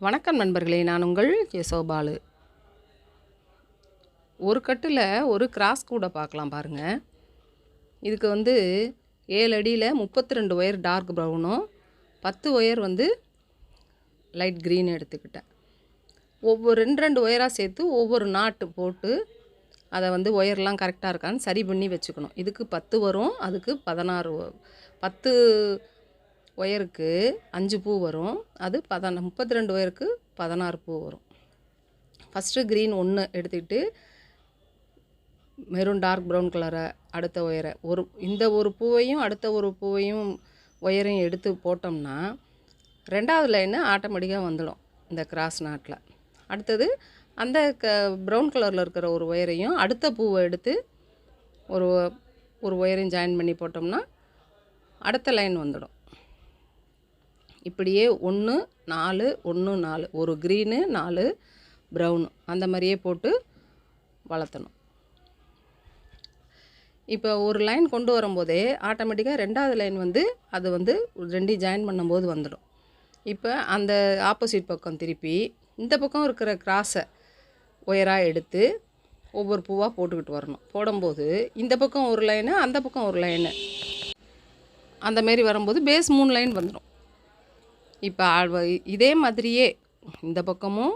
வணக்கம் நண்பர்களே நான் உங்கள் யசோபாலு ஒரு கட்டில் ஒரு கிராஸ் கூட பார்க்கலாம் பாருங்கள் இதுக்கு வந்து ஏழு அடியில் முப்பத்தி ரெண்டு ஒயர் டார்க் ப்ரௌனும் பத்து ஒயர் வந்து லைட் க்ரீன் எடுத்துக்கிட்டேன். ஒவ்வொரு ரெண்டு ரெண்டு ஒயராக சேர்த்து ஒவ்வொரு நாட்டு போட்டு அதை வந்து ஒயர்லாம் கரெக்டாக இருக்கான்னு சரி பண்ணி வச்சுக்கணும். இதுக்கு பத்து வரும் அதுக்கு பதினாறு பத்து ஒயருக்கு அஞ்சு பூ வரும். அது பதன முப்பத்தி ரெண்டு ஒயருக்கு பதினாறு பூ வரும். ஃபஸ்ட்டு க்ரீன் ஒன்று எடுத்துக்கிட்டு மெரூன் டார்க் ப்ரௌன் கலரை அடுத்த ஒயரை ஒரு இந்த ஒரு பூவையும் அடுத்த ஒரு பூவையும் ஒயரையும் எடுத்து போட்டோம்னா ரெண்டாவது லைனு ஆட்டோமேட்டிக்காக வந்துடும் இந்த கிராஸ் நாட்டில் அடுத்தது அந்த க ப்ரௌன் கலரில் இருக்கிற ஒரு ஒயரையும் அடுத்த பூவை எடுத்து ஒரு ஒரு ஒயரையும் ஜாயின் பண்ணி போட்டோம்னா அடுத்த லைன் வந்துடும். இப்படியே ஒன்று நாலு ஒன்று நாலு. ஒரு க்ரீனு நாலு ப்ரௌனு அந்த மாதிரியே போட்டு வளர்த்தணும். இப்போ ஒரு லைன் கொண்டு வரும்போதே ஆட்டோமேட்டிக்காக ரெண்டாவது லைன் வந்து அது வந்து ரெண்டையும் ஜாயின் பண்ணும்போது வந்துடும். இப்போ அந்த ஆப்போசிட் பக்கம் திருப்பி இந்த பக்கம் இருக்கிற கிராஸை ஒயராக எடுத்து ஒவ்வொரு பூவாக போட்டுக்கிட்டு வரணும். போடும்போது இந்த பக்கம் ஒரு லைனு அந்த பக்கம் ஒரு லைனு அந்த மாரி வரும்போது பேஸ் மூணு லைன் வந்துடும். இப்போ இதே மாதிரியே இந்த பக்கமும்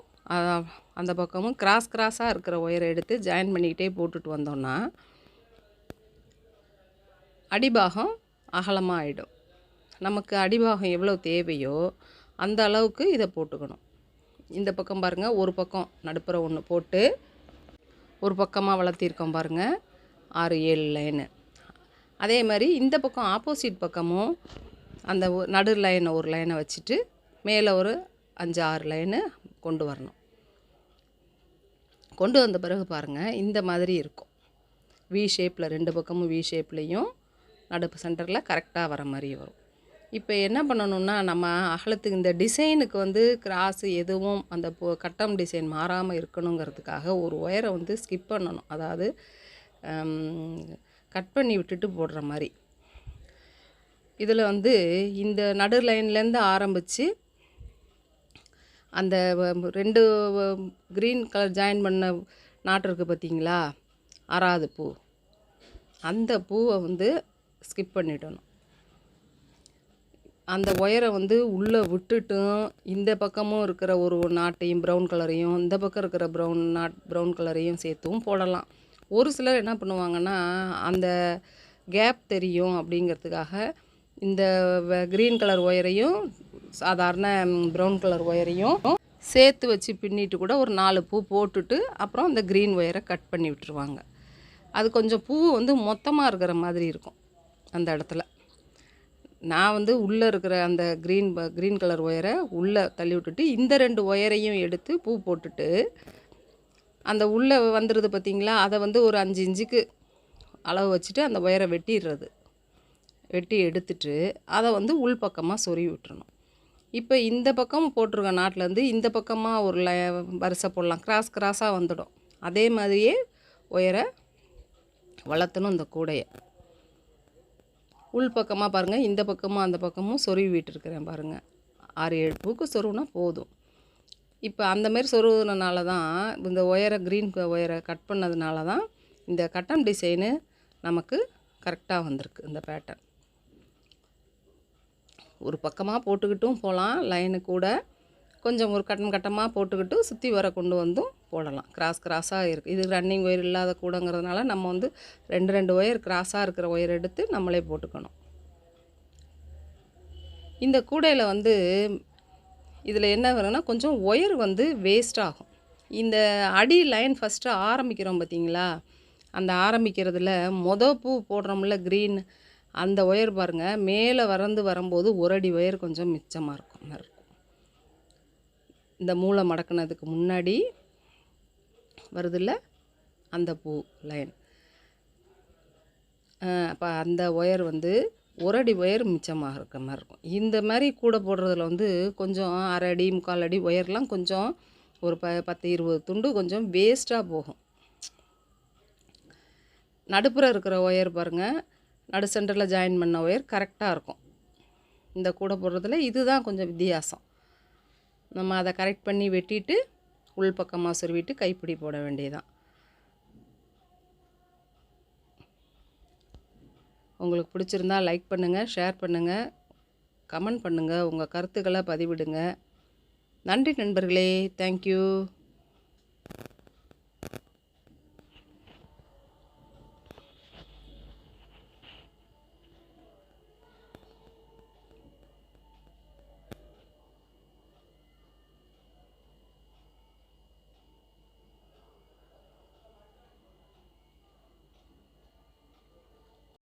அந்த பக்கமும் கிராஸ் கிராஸாக இருக்கிற ஒயரை எடுத்து ஜாயின் பண்ணிக்கிட்டே போட்டுட்டு வந்தோம்னா அடிபாகம் அகலமாக ஆகிடும் நமக்கு அடிபாகம் எவ்வளோ தேவையோ அந்த அளவுக்கு இதை போட்டுக்கணும். இந்த பக்கம் பாருங்கள் ஒரு பக்கம் நடுப்புற ஒன்று போட்டு ஒரு பக்கமாக வளர்த்திருக்கோம் பாருங்கள் ஆறு ஏழு லைனு அதே மாதிரி இந்த பக்கம் ஆப்போசிட் பக்கமும் அந்த ஒ- நடு லைனை ஒரு லைனை வச்சுட்டு மேலே ஒரு அஞ்சு ஆறு லைனு கொண்டு வரணும். கொண்டு வந்த பிறகு பாருங்கள் இந்த மாதிரி இருக்கும். வி ஷேப்பில் ரெண்டு பக்கமும் வி ஷேப்லேயும் நடுப்பு சென்டரில் கரெக்டாக வர மாதிரி வரும். இப்போ என்ன பண்ணணும்னா நம்ம அகலத்துக்கு இந்த டிசைனுக்கு வந்து கிராஸ் எதுவும் அந்த பொ- கட்டம் டிசைன் மாறாமல் இருக்கணுங்கிறதுக்காக ஒரு ஒயரை வந்து ஸ்கிப் பண்ணணும். அதாவது கட் பண்ணி விட்டுட்டு போடுற மாதிரி. இதில் வந்து இந்த நடு லைன்லேருந்து ஆரம்பித்து அந்த ரெண்டு க்ரீன் கலர் ஜாயின் பண்ண நாட்டு இருக்குது பார்த்தீங்களா? ஆறாவது பூ. அந்த பூவை வந்து ஸ்கிப் பண்ணிடணும். அந்த ஒயரை வந்து உள்ளே விட்டுட்டும் இந்த பக்கமும் இருக்கிற ஒரு நாட்டையும் ப்ரௌன் கலரையும் இந்த பக்கம் இருக்கிற ப்ரௌன் நாட் ப்ரௌன் கலரையும் சேர்த்தும் போடலாம். ஒரு சிலர் என்ன பண்ணுவாங்கன்னா அந்த கேப் தெரியும் அப்படிங்கிறதுக்காக இந்த க்ரீன் கலர் ஒயரையும் சாதாரண ப்ரௌன் கலர் ஒயரையும் சேர்த்து வச்சு பின்னிட்டு கூட ஒரு நாலு பூ போட்டுட்டு அப்புறம் அந்த க்ரீன் ஒயரை கட் பண்ணி விட்டுருவாங்க. அது கொஞ்சம் பூ வந்து மொத்தமாக இருக்கிற மாதிரி இருக்கும் அந்த இடத்துல. நான் வந்து உள்ளே இருக்கிற அந்த க்ரீன் க்ரீன் கலர் ஒயரை உள்ளே தள்ளி விட்டுட்டு இந்த ரெண்டு ஒயரையும் எடுத்து பூ போட்டுட்டு அந்த உள்ளே வந்துடுது பார்த்தீங்களா அதை வந்து ஒரு அஞ்சு இன்ச்சுக்கு அளவு வச்சுட்டு அந்த ஒயரை வெட்டிடுறது. வெட்டி எடுத்துட்டு அதை வந்து உள் பக்கமாக சொருவி விட்டுறணும். இப்போ இந்த பக்கம் போட்டிருக்க நாட்டிலேருந்து இந்த பக்கமாக ஒரு ல வரிசை போடலாம். கிராஸ் கிராஸாக வந்துடும். அதே மாதிரியே ஒயரை வளர்த்தணும் இந்த கூடையை. உள் பக்கமாக பாருங்கள் இந்த பக்கமும் அந்த பக்கமும் சொருவி விட்டுருக்கிறேன் பாருங்கள் ஆறு ஏழு பூக்கு சொருவுனா போதும். இப்போ அந்த மாதிரி சொருவுனனால தான் இந்த ஒயரை க்ரீன் ஒயரை கட் பண்ணதுனால தான் இந்த கட்டம் டிசைனு நமக்கு கரெக்டாக வந்திருக்கு இந்த பேட்டர்ன் ஒரு பக்கமாக போட்டுக்கிட்டும் போகலாம் லைனு கூட கொஞ்சம் ஒரு கட்டம் கட்டமாக போட்டுக்கிட்டு சுற்றி வர கொண்டு வந்தும் போடலாம். கிராஸ் கிராஸாக இருக்குது இது ரன்னிங் ஒயர் இல்லாத கூடங்கிறதுனால நம்ம வந்து ரெண்டு ரெண்டு ஒயர் கிராஸாக இருக்கிற ஒயர் எடுத்து நம்மளே போட்டுக்கணும். இந்த கூடையில் வந்து இதில் என்ன வரும்னா கொஞ்சம் ஒயர் வந்து வேஸ்ட் ஆகும். இந்த அடி லைன் ஃபஸ்ட்டு ஆரம்பிக்கிறோம் பார்த்தீங்களா அந்த ஆரம்பிக்கிறதுல மொத பூ போடுறோம்ல க்ரீன் அந்த ஒயர் பாருங்கள் மேலே வறந்து வரும்போது ஒரு அடி ஒயர் கொஞ்சம் மிச்சமாக இருக்கும். மாதிரி இருக்கும். இந்த மூளை மடக்குனதுக்கு முன்னாடி வருதுல்ல அந்த பூ லைன். அப்போ அந்த ஒயர் வந்து ஒரு அடி ஒயர் மிச்சமாக இருக்க மாதிரி இருக்கும். இந்த மாதிரி கூட போடுறதுல வந்து கொஞ்சம் அரை அடி முக்கால் அடி ஒயர்லாம் கொஞ்சம் ஒரு ப பத்து இருபது துண்டு கொஞ்சம் வேஸ்ட்டாக போகும். நடுப்புற இருக்கிற ஒயர் பாருங்கள் நடு சென்டரில் ஜாயின் பண்ண ஒயர் கரெக்டாக இருக்கும். இந்த கூடை போடுறதுல இதுதான் கொஞ்சம் வித்தியாசம். நம்ம அதை கரெக்ட் பண்ணி வெட்டிட்டு உள் பக்கமாக சொருவிட்டு கைப்பிடி போட வேண்டியதான் உங்களுக்கு பிடிச்சிருந்தா லைக் பண்ணுங்கள் ஷேர் பண்ணுங்கள் கமெண்ட் பண்ணுங்கள் உங்கள் கருத்துக்களை பதிவிடுங்க. நன்றி நண்பர்களே தேங்க்யூ